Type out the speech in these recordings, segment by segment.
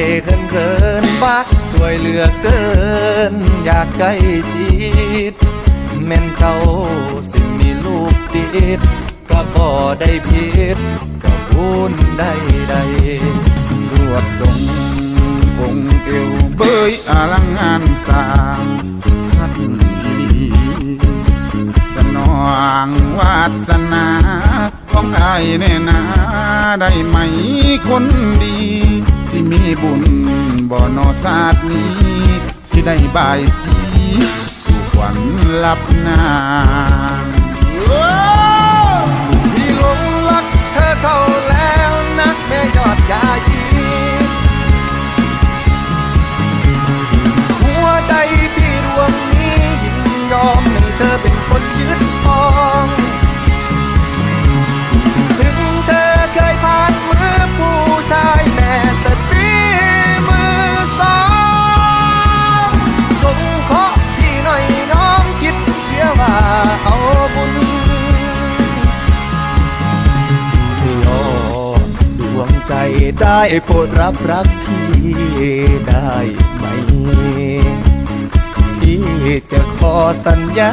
เขินเขินๆบ้าสวยเหลือเกิน อยากใกล้ชิดแม่นเขาสิมีลูกติดก็บ่ได้ผิดก็บุญได้ใดสวดทรงองเอวเบยอลังงานสร้างคัดดีสนองวาสนาของไอ้แน่นาได้ไหมคนดี มีบุญบ่อนอศาสตร์นี้ สิได้บายสีสู่ขวัญลับนาง ได้โปรดรับรักพี่ได้ไหม พี่จะขอสัญญา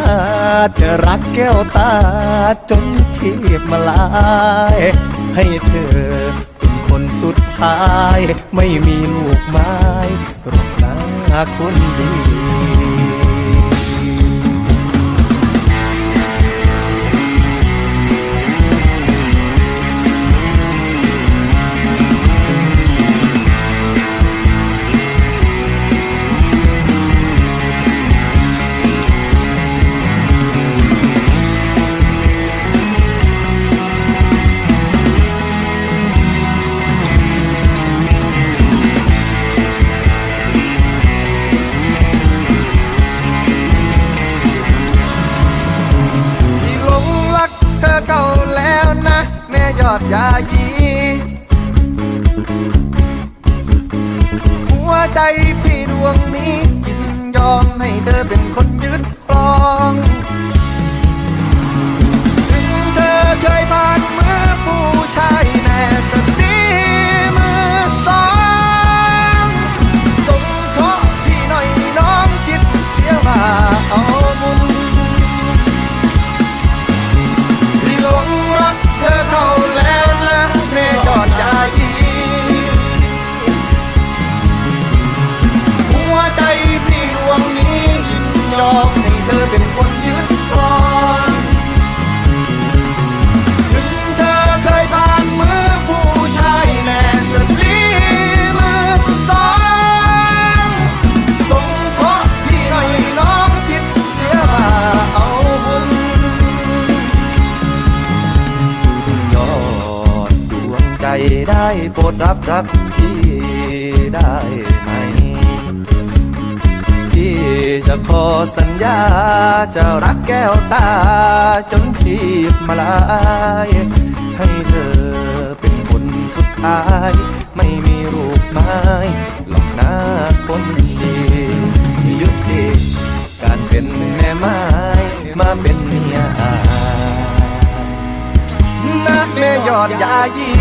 จะรักแก้วตาจนชีพมาลาย ให้เธอเป็นคนสุดท้าย ไม่มีลูกไม้รอกนะคนดี อเขาแล้วนะ แม่ยอดยายีหัวใจพี่ดวงนี้ยินยอมให้เธอเป็น คนยึดครองถึงเธอเคยผ่านมือผู้ชายแน่สตรีมือสองสงเคราะพี่หน่อยน้องคิดเสียว่าเอาบุญยอดดวงใจได้โปรดรับรักพี่ได้ไหม จะขอสัญญา จะรักแก้วตา จนชีพมาลาย ให้เธอเป็นคนสุดท้าย ไม่มีรูปไม้หลอกหน้าคนดียุติการเป็นแม่ไม้มาเป็นเมียอายนะแม่ยอดยายี